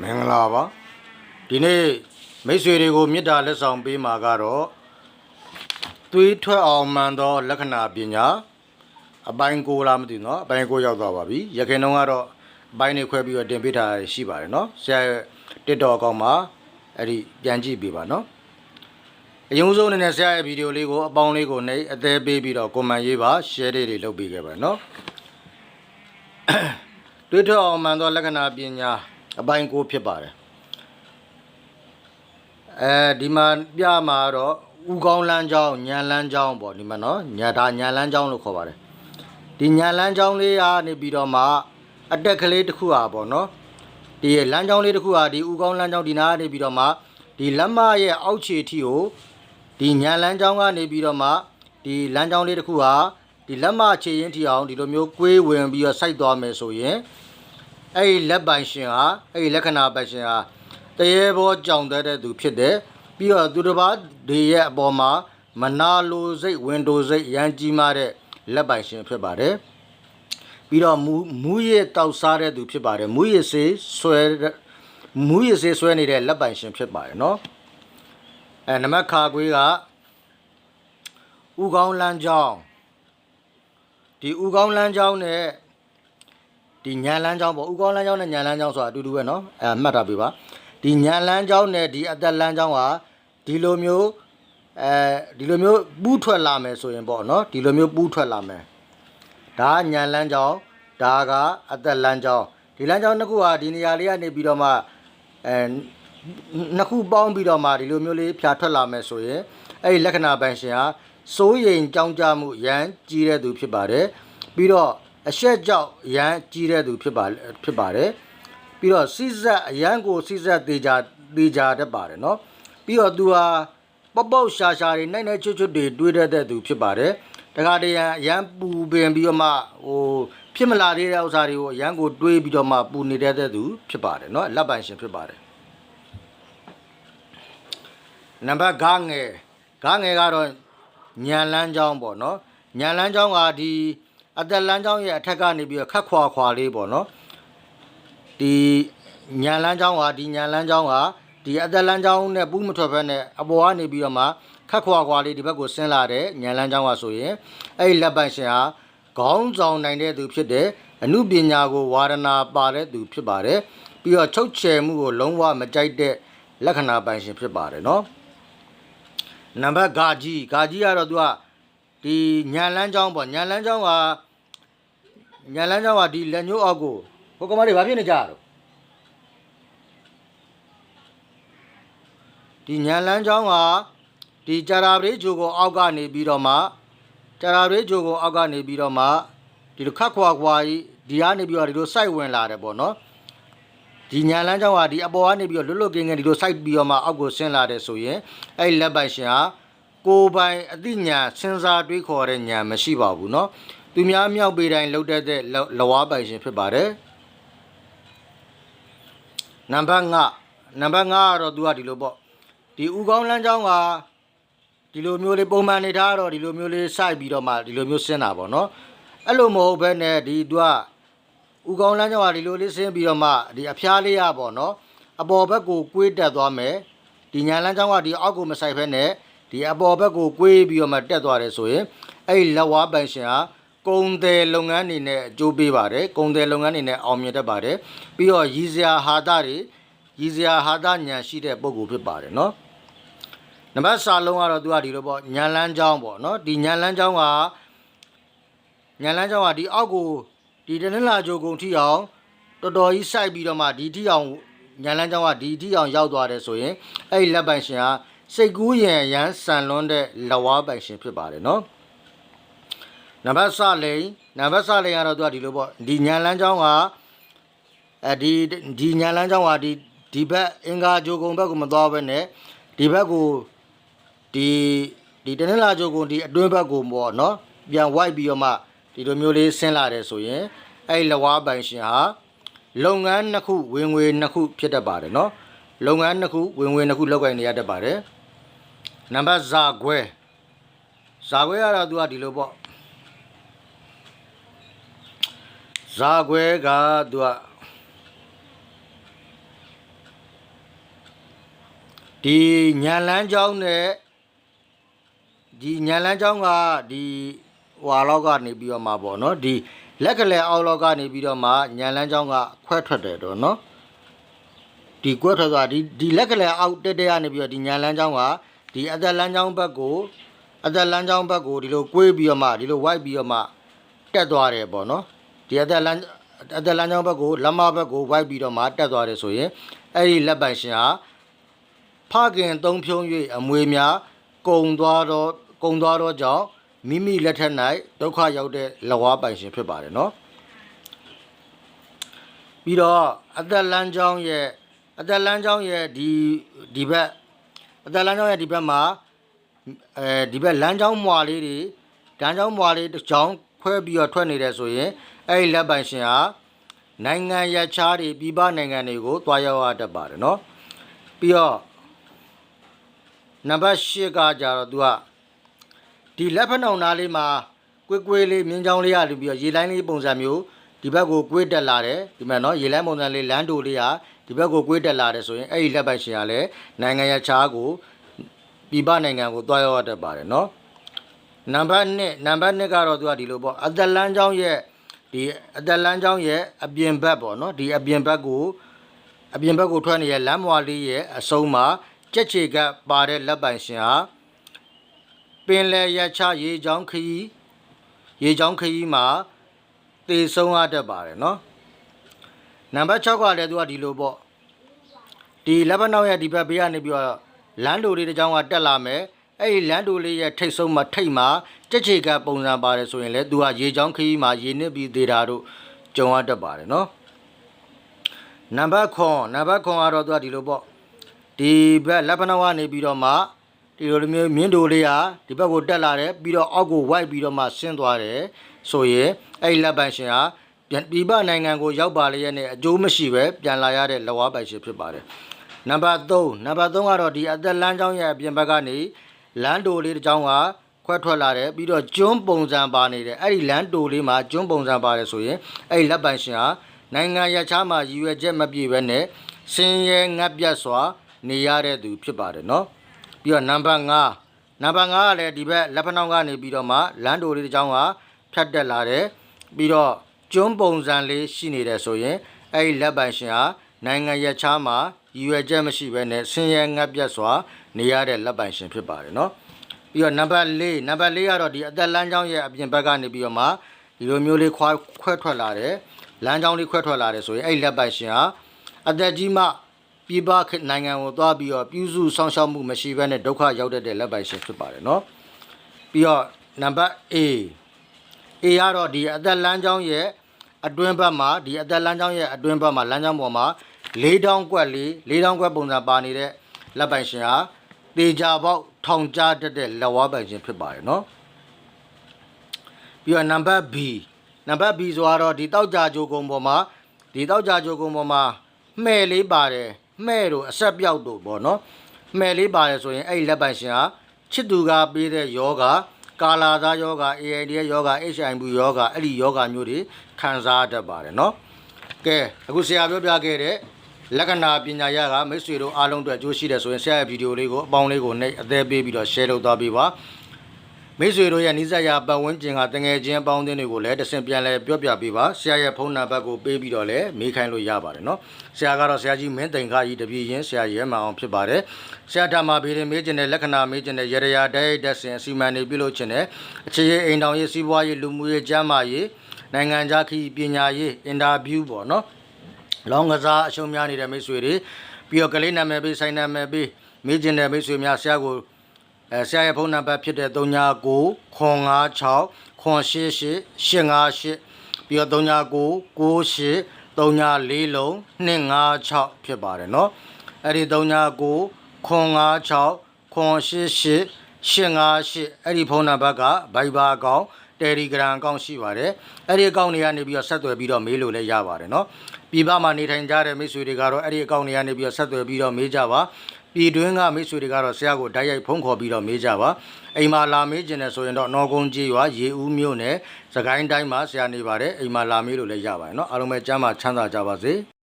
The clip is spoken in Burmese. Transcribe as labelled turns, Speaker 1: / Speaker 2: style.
Speaker 1: မင်္ဂလာပါဒီနေ့မိတ်ဆွေတွေကိုမေတ္တာလက်ဆောင်ပေးမှာကတော့သွေးထွက်အောင်မှန်သောလက္ခဏာပညာအပိုင်းကိုလားမသိနော်အပိုင်းကိုရောက်သွားပါပြီရခင်တုန်းကတော့အပိုင်းတွေခွဲပြီးတော့တင်ပေးထားရှိပါတယ်နော်ဆရာတစ်တော်ကောင်းမှာအဲ့ဒီပြန်ကြည့်ပြပါနော်အရင်ဆုံးအနေနဲ့ဆရာရဲ့ဗီဒီယိုလေးကိုအပေါင်းလေးကိုနှိပ်အသေးပေးပြီးတော့ကွန်မန့်ရေးပါ share တွေလုပ်ပေးခဲ့ပါနော်တွေးထွက်အောင်မှန်သောလက္ခဏာပညာ အပိုင်းကိုဖြစ်ပါတယ်အဲဒီမှာပြမှာတော့ဥကောင်းလမ်းကြောင်းညံလမ်းကြောင်းပေါ့ဒီမှာနော်ညဒါညံလမ်းကြောင်းလို့ခေါ်ပါတယ်ဒီညံလမ်းကြောင်းလေးကနေပြီးတော့မှအတက်ကလေးတစ်ခုဟာပေါ့နော်ဒီလမ်းကြောင်းလေးတစ်ခုဟာဒီဥကောင်းလမ်းကြောင်းဒီနားကနေပြီးတော့မှဒီလက်မရဲ့အောက်ခြေထိကိုဒီညံလမ်းကြောင်းကနေပြီးတော့မှဒီလမ်းကြောင်းလေးတစ်ခုဟာဒီလက်မခြေရင်းထီအောင်ဒီလိုမျိုးကွေးဝင်ပြီးတော့စိုက်သွားမယ်ဆိုရင် အဲ့ဒီလက်ပိုင်ရှင်ဟာအဲ့ဒီလက္ခဏာပိုင်ရှင်ဟာတရေဘောကြောင်တတ်တဲ့သူဖြစ်တယ်ပြီးတော့သူတစ်ပါးတွေရဲ့အပေါ်မှာမနာလိုစိတ်ဝင်တိုစိတ်ရမ်းကြီးမားတဲ့လက်ပိုင်ရှင်ဖြစ်ပါတယ်ပြီးတော့မူမူရည်တောက်စားတဲ့သူဖြစ်ပါတယ်မူရည်စေးဆွဲတဲ့မူရည်စေးဆွဲနေတဲ့လက်ပိုင်ရှင်ဖြစ်ပါတယ်နော်အဲနမခါကွေးကဥကောင်းလန်းချောင်းဒီဥကောင်းလန်းချောင်းနဲ့ ဒီညံလန်းချောင်းပေါ့ဥကောင်းလန်းချောင်းနဲ့ညံလန်းချောင်းဆိုတာအတူတူပဲเนาะအဲမှတ်ထားပြီပါဒီညံလန်းချောင်းနဲ့ဒီအသက်လန်းချောင်းဟာဒီလိုမျိုးအဲဒီလိုမျိုးပူးထွက်လာမယ်ဆိုရင်ပေါ့เนาะဒီလိုမျိုးပူးထွက်လာမယ်ဒါကညံလန်းချောင်းဒါကအသက်လန်းချောင်းဒီလန်းချောင်းနှစ်ခုဟာဒီနေရာလေးကနေပြီးတော့မှအဲနှစ်ခုပေါင်းပြီးတော့မှဒီလိုမျိုးလေးဖြာထွက်လာမယ်ဆိုရင်အဲ့ဒီလက္ခဏာပိုင်ရှင်ဟာစိုးရိမ်ကြောင်းကြမှုရမ်းကြီးတဲ့သူဖြစ်ပါတယ်ပြီးတော့ အရှက်ကြောက်ရမ်းကြီးတဲ့သူဖြစ်ပါဖြစ်ပါတယ်ပြီးတော့စိစက်အရန်ကိုစိစက်သေးကြသေးကြတတ်ပါတယ်နော်ပြီးတော့သူဟာပပုတ်ရှာရှာတွေနိုင်နိုင်ချွတ်ချွတ်တွေတွေးတတ်တဲ့သူဖြစ်ပါတယ်တခါတည်းရန်ရန်ပူပင်ပြီးတော့မှဟိုဖြစ်မလာသေးတဲ့ဥစ္စာတွေကိုရန်ကိုတွေးပြီးတော့မှပူနေတတ်တဲ့သူဖြစ်ပါတယ်နော်လက်ပိုင်ရှင်ဖြစ်ပါတယ်နံပါတ်9ငယ်9ငယ်ကတော့ညံလန်းချောင်းပေါ့နော်ညံလန်းချောင်းကဒီ အသက်လန်းချောင်းရဲ့အထက်ကနေပြီးတော့ခတ်ခွာခွာလေးပေါ့နော်ဒီညံလန်းချောင်းကဒီညံလန်းချောင်းကဒီအသက်လန်းချောင်းနဲ့ပူးမထွက်ဘဲနဲ့အပေါ်ကနေပြီးတော့မှခတ်ခွာခွာလေးဒီဘက်ကိုဆင်းလာတဲ့ညံလန်းချောင်းကဆိုရင်အဲ့ဒီလက်ပိုင်ရှင်ဟာခေါင်းဆောင်နိုင်တဲ့သူဖြစ်တယ်အမှုပညာကိုဝါဒနာပါတဲ့သူဖြစ်ပါတယ်ပြီးတော့ချုပ်ချယ်မှုကိုလုံးဝမကြိုက်တဲ့လက္ခဏာပိုင်ရှင်ဖြစ်ပါတယ်နော်နံပါတ်ဂါကြီးဂါကြီးကတော့သူက ဒီညာလန်းချောင်းပေါ့ညာလန်းချောင်းကညာလန်းချောင်းကဒီလက်ညှိုးအောက်ကိုဟိုကမတွေဘာဖြစ်နေကြတော့ဒီညာလန်းချောင်းကဒီကြာရာပရိဂျိုကိုအောက်ကနေပြီးတော့မှကြာရာပရိဂျိုကိုအောက်ကနေပြီးတော့မှဒီလိုခတ်ခွာခွာကြီးဒီကနေပြီးတော့ဒီလိုစိုက်ဝင်လာတယ်ပေါ့နော်ဒီညာလန်းချောင်းကဒီအပေါ်ကနေပြီးတော့လွတ်လွတ်ကင်းကင်းဒီလိုစိုက်ပြီးတော့မှအောက်ကိုဆင်းလာတယ်ဆိုရင်အဲ့ဒီလက်ပိုင်ရှင်ဟာ ကိုယ်ပိုင်အသိဉာဏ်စဉ်းစားတွေးခေါ်တဲ့ဉာဏ်မရှိပါဘူးเนาะသူများမြောက်ပေးတိုင်းလှုပ်တတ်တဲ့လဝါပိုင်ရှင်ဖြစ်ပါတယ်နံပါတ်5နံပါတ်5ကတော့သူကဒီလိုပေါ့ဒီဥကောင်းလမ်းကြောင်းကဒီလိုမျိုးလေးပုံမှန်နေထားတော့ဒီလိုမျိုးလေးစိုက်ပြီးတော့မှဒီလိုမျိုးဆင်းတာပေါ့เนาะအဲ့လိုမဟုတ်ဘဲနဲ့ဒီသူကဥကောင်းလမ်းကြောင်းကဒီလိုလေးဆင်းပြီးတော့မှဒီအဖျားလေးရပေါ့เนาะအပေါ်ဘက်ကိုကွေးတက်သွားမယ်ဒီညာလမ်းကြောင်းကဒီအောက်ကိုမဆိုင်ဘဲနဲ့ ဒီအပေါ်ဘက်ကိုကွေးပြီးတော့မှတက်သွားတယ်ဆိုရင်အဲ့ဒီလက်ဝါးပိုင်ရှင်ဟာကုံတယ်လုပ်ငန်းအနေနဲ့အကျိုးပေးပါတယ်ကုံတယ်လုပ်ငန်းအနေနဲ့အောင်မြင်တတ်ပါတယ်ပြီးတော့ရည်စရာဟာတာတွေရည်စရာဟာတာညာရှိတဲ့ပုံကိုဖြစ်ပါတယ်နော်နံပါတ်စာလုံးကတော့သူကဒီလိုပေါ့ညာလန်းချောင်းပေါ့နော်ဒီညာလန်းချောင်းကညာလန်းချောင်းကဒီအောက်ကိုဒီတနင်္လာကြိုကုံထိအောင်တော်တော်ကြီးစိုက်ပြီးတော့မှဒီထိအောင်ညာလန်းချောင်းကဒီထိအောင်ရောက်သွားတယ်ဆိုရင်အဲ့ဒီလက်ပိုင်ရှင်ဟာ စိတ်ကူးရန်ရန်ဆန်လွန်းတဲ့လက်ဝါးပိုင်ရှင်ဖြစ်ပါတယ်နော်နံပါတ်စလိန်နံပါတ်စလိန်ကတော့သူကဒီလိုပေါ့ဒီညာလန်းချောင်းကအဲဒီဒီညာလန်းချောင်းကဒီဒီဘက်အင်္ဂါဂျိုကုံဘက်ကိုမသွားဘဲနဲ့ဒီဘက်ကိုဒီဒီတနင်္လာဂျိုကုံဒီအတွင်းဘက်ကိုပေါ့နော်ပြန်ဝိုက်ပြီးတော့မှဒီလိုမျိုးလေးဆင်းလာတယ်ဆိုရင်အဲ့လက်ဝါးပိုင်ရှင်ဟာလုပ်ငန်းနှစ်ခုဝင်ငွေနှစ်ခုဖြစ်တတ်ပါတယ်နော်လုပ်ငန်းနှစ်ခုဝင်ငွေနှစ်ခုလောက်ကိုင်နေရတတ်ပါတယ် နံပါတ်ဇာခွဲဇာခွဲကတော့သူကဒီလိုပေါ့ဇာခွဲကသူက ဒီညံလန်းเจ้าနဲ့ဒီညံလန်းเจ้าကဒီဟွာလောက်ကနေပြီးတော့မှပေါ့နော်ဒီလက်ကလေးအောက်လောက်ကနေပြီးတော့မှညံလန်းเจ้าကခွဲထွက်တယ်တော့နော်ဒီကွဲထွက်သွားဒီဒီလက်ကလေးအောက်တက်တက်ကနေပြီးတော့ဒီညံလန်းเจ้าက ဒီအသက်လမ်းကြောင်းဘက်ကိုအသက်လမ်းကြောင်းဘက်ကိုဒီလိုကွေးပြီးတော့မှဒီလိုဝိုက်ပြီးတော့မှတက်သွားတယ်ပေါ့နော်ဒီအသက်လမ်းအသက်လမ်းကြောင်းဘက်ကိုလက်မဘက်ကိုဝိုက်ပြီးတော့မှတက်သွားတယ်ဆိုရင်အဲ့ဒီလက်ပံရှင်ဟာဖခင်သုံးဖြုံး၍အမွေများကုံသွားတော့ကုံသွားတော့ကြောင့်မိမိလက်ထက်၌ဒုက္ခရောက်တဲ့လဝါပိုင်ရှင်ဖြစ်ပါတယ်နော်ပြီးတော့အသက်လမ်းကြောင်းရဲ့အသက်လမ်းကြောင်းရဲ့ဒီဒီဘက် အသက်လန်းချောင်းရဲ့ဒီဘက်မှာအဲဒီဘက်လန်းချောင်းမွာလေးတွေလန်းချောင်းမွာလေးတစ်ချောင်းခွဲပြီးတော့ထွက်နေတယ်ဆိုရင်အဲ့ဒီလက်ပိုင်ရှင်ဟာနိုင်ငံရခြားတွေပြည်ပနိုင်ငံတွေကိုတွားရောက်ရတတ်ပါတယ်နော်ပြီးတော့နံပါတ်၈ကကြတော့ तू ကဒီလက်ဖက်နှောင်သားလေးမှာကွေးကွေးလေးမြင်းချောင်းလေးရလူပြီးတော့ရေလိုင်းလေးပုံစံမျိုး ဒီဘက်ကိုကွေးတက်လာတယ်ဒီမှာနော်ရေလိုင်းပုံစံလေးလမ်းတူလေးဟာဒီဘက်ကိုကွေးတက်လာတယ်ဆိုရင်အဲ့ဒီလက်ပိုက်ရှင်ကလည်းနိုင်ငံရခြားကိုပြည်ပနိုင်ငံကိုတွားရောက်ရတတ်ပါတယ်နော်နံပါတ်1နံပါတ်2ကတော့ तू ကဒီလိုပေါ့အသက်လန်းချောင်းရဲ့ဒီအသက်လန်းချောင်းရဲ့အပြင်ဘက်ပေါ့နော်ဒီအပြင်ဘက်ကိုအပြင်ဘက်ကိုထွက်နေတဲ့လမ်းမွာလေးရဲ့အဆုံးမှာကြက်ချေကပ်ပါတဲ့လက်ပိုင်ရှင်ဟာပင်လယ်ရချရေချောင်းခရီးရေချောင်းခရီးမှာ တေဆုံးရတတ်ပါတယ်နော်နံပါတ်6ကလည်းသူကဒီလိုပေါ့ဒီလက်ပနောက်ရဲ့ဒီဘက်ဘေးကနေပြီးတော့လမ်းတူလေးတစ်ကြောင်းကတက်လာမယ်အဲ့ဒီလမ်းတူလေးရဲ့ထိတ်ဆုံးမှာထိတ်မှာကြက်ချေကပ်ပုံစံပါတယ်ဆိုရင်လည်းသူကရေချောင်းခရီးမှာရေနစ်ပြီးသေးတာတို့ကြုံရတတ်ပါတယ်နော်နံပါတ်9နံပါတ်9ကတော့သူကဒီလိုပေါ့ဒီဘက်လက်ဖနဝကနေပြီးတော့မှဒီလိုမျိုးမြင်းတိုလေးဟာဒီဘက်ကိုတက်လာတယ်ပြီးတော့အောက်ကိုဝိုက်ပြီးတော့မှဆင်းသွားတယ် ဆိုရင်အဲ့ဒီလက်ပိုင်ရှင်ဟာပြန်ပြည်ပနိုင်ငံကိုရောက်ပါလျက်နဲ့အကျိုးမရှိပဲပြန်လာရတဲ့လက်ဝါးပိုင်ရှင်ဖြစ်ပါတယ်နံပါတ်3နံပါတ်3ကတော့ဒီအသက်လမ်းကြောင်းရဲ့အပြင်ဘက်ကနေလမ်းတိုလေးတစ်ကြောင်းကခွဲထွက်လာတယ်ပြီးတော့ကျွန်းပုံစံပါနေတယ်အဲ့ဒီလမ်းတိုလေးမှာကျွန်းပုံစံပါတယ်ဆိုရင်အဲ့ဒီလက်ပိုင်ရှင်ဟာနိုင်ငံရခြားမှာရည်ရွယ်ချက်မပြည့်ဘဲနဲ့ဆင်းရဲငတ်ပြတ်စွာ နေရတဲ့သူဖြစ်ပါတယ်နော်ပြီးတော့နံပါတ်5နံပါတ်5ကလည်းဒီဘက်လက်ဖက်နှောင်းကနေပြီးတော့မှလမ်းတိုလေးတစ်ချောင်းက ဖြတ်တက်လာတယ်ပြီးတော့ကျွန်းပုံစံလေးရှိနေတယ်ဆိုရင်အဲ့ဒီလက်ပိုင်ရှင်ဟာနိုင်ငံရခြားမှာရည်ရွယ်ချက်မရှိဘဲနဲ့ဆင်းရဲငတ်ပြတ်စွာနေရတဲ့လက်ပိုင်ရှင်ဖြစ်ပါတယ်နော်ပြီးတော့နံပါတ်4နံပါတ်4ကတော့ဒီအသက်လမ်းကြောင်းရဲ့အပြင်ဘက်ကနေပြီးတော့မှဒီလိုမျိုးလေးခွာခွဲထွက်လာတယ်လမ်းကြောင်းလေးခွဲထွက်လာတယ်ဆိုရင်အဲ့ဒီလက်ပိုက်ရှင်ဟာအသက်ကြီးမှပြည်ပနိုင်ငံကိုသွားပြီးတော့ပြုစုစောင့်ရှောက်မှုမရှိဘဲနဲ့ဒုက္ခရောက်တတ်တဲ့လက်ပိုက်ရှင်ဖြစ်ပါတယ်နော်ပြီးတော့နံပါတ် A A ကတော့ဒီအသက်လမ်းကြောင်းရဲ့အတွင်းဘက်မှာဒီအသက်လမ်းကြောင်းရဲ့အတွင်းဘက်မှာလမ်းကြောင်းပေါ်မှာ၄တောင်းကွက်လေး၄တောင်းကွက်ပုံစံပါနေတဲ့လက်ပိုက်ရှင်ဟာတေချာပေါက်ထောင်ကြားတတ်တဲ့လက်ဝါးပိုင်ရှင်ဖြစ်ပါတယ်နော်ပြီးတော့နံပါတ် B နံပါတ် B ဆိုတော့ဒီတောက်ကြကြိုကုံပေါ်မှာဒီတောက်ကြကြိုကုံပေါ်မှာမှဲ့လေးပါတယ်မှဲ့တို့အဆက်ပြောက်တို့ပေါ့နော်မှဲ့လေးပါတယ်ဆိုရင်အဲ့ဒီလက်ပိုင်ရှင်ဟာချစ်သူကပေးတဲ့ယောဂ ကာလာသားယောဂ AIDS ယောဂ HIV ယောဂအဲ့ဒီယောဂမျိုးတွေခံစားတတ်ပါတယ်နော်ကဲအခုဆရာပြောပြခဲ့တဲ့လက္ခဏာပညာရကမိတ်ဆွေတို့အားလုံးအတွက်အကျိုးရှိတယ်ဆိုရင်ဆရာရဲ့ဗီဒီယိုလေးကိုအပေါင်းလေးကိုနှိပ်အသေးပေးပြီးတော့ share လုပ်သွားပေးပါ မိတ်ဆွေတို့ရဲ့နိစ္စရာပတ်ဝန်းကျင်ကတငယ်ချင်းပေါင်းသင်းတွေကိုလည်းတဆင့်ပြန်လဲပြောပြပေးပါဆရာရဲ့ဖုန်းနံပါတ်ကိုပေးပြီးတော့လည်းမေးခိုင်းလို့ရပါတယ်နော်ဆရာကတော့ဆရာကြီးမင်းတိန်ခါကြီးတပြည့်ရင်ဆရာရဲမှန်အောင်ဖြစ်ပါတယ်ဆရာဓမ္မဘေးရင်မေးခြင်းတဲ့လက္ခဏာမေးခြင်းတဲ့ရရရာတိုက်တက်ဆင်အစီမံနေပြုလုပ်ခြင်းတဲ့အခြေရေးအိမ်တော်ရေးစီးပွားရေးလူမှုရေးကျန်းမာရေးနိုင်ငံခြားခီးပညာရေးအင်တာဗျူးပေါ့နော်လောင်းကစားအရှုံးများနေတဲ့မိတ်ဆွေတွေပြီးတော့ကလေးနာမည်ပေးဆိုင်နာမည်ပေးမေးခြင်းတဲ့မိတ်ဆွေများဆရာကို အဲဆရာရဲ့ဖုန်းနံပါတ်ဖြစ်တဲ့39 956 988 858ပြီးတော့39 98 34လုံး256ဖြစ်ပါတယ်เนาะအဲ့ဒီ39 956 988 858အဲ့ဒီဖုန်းနံပါတ်က Viber အကောင့် Telegram အကောင့်ရှိပါတယ်အဲ့ဒီအကောင့်တွေကနေပြီးတော့ဆက်သွယ်ပြီးတော့မေးလို့လည်းရပါတယ်เนาะပြည်ပမှာနေထိုင်ကြတဲ့မိတ်ဆွေတွေကတော့အဲ့ဒီအကောင့်တွေကနေပြီးတော့ဆက်သွယ်ပြီးတော့မေးကြပါ ပြည်တွင်းကမိတ်ဆွေတွေကတော့ဆရာကိုတိုက်ရိုက်ဖုန်းခေါ်ပြီးတော့မေးကြပါအိမ်မှာလာမေးကျင်တယ်ဆိုရင်တော့နော်ကုန်းကြီးရွာရေဦးမြို့နယ်စကိုင်းတိုင်းမှာဆရာနေပါတယ်အိမ်မှာလာမေးလို့လည်းရပါတယ်เนาะအားလုံးပဲကျမ်းမှာချမ်းသာကြပါစေ။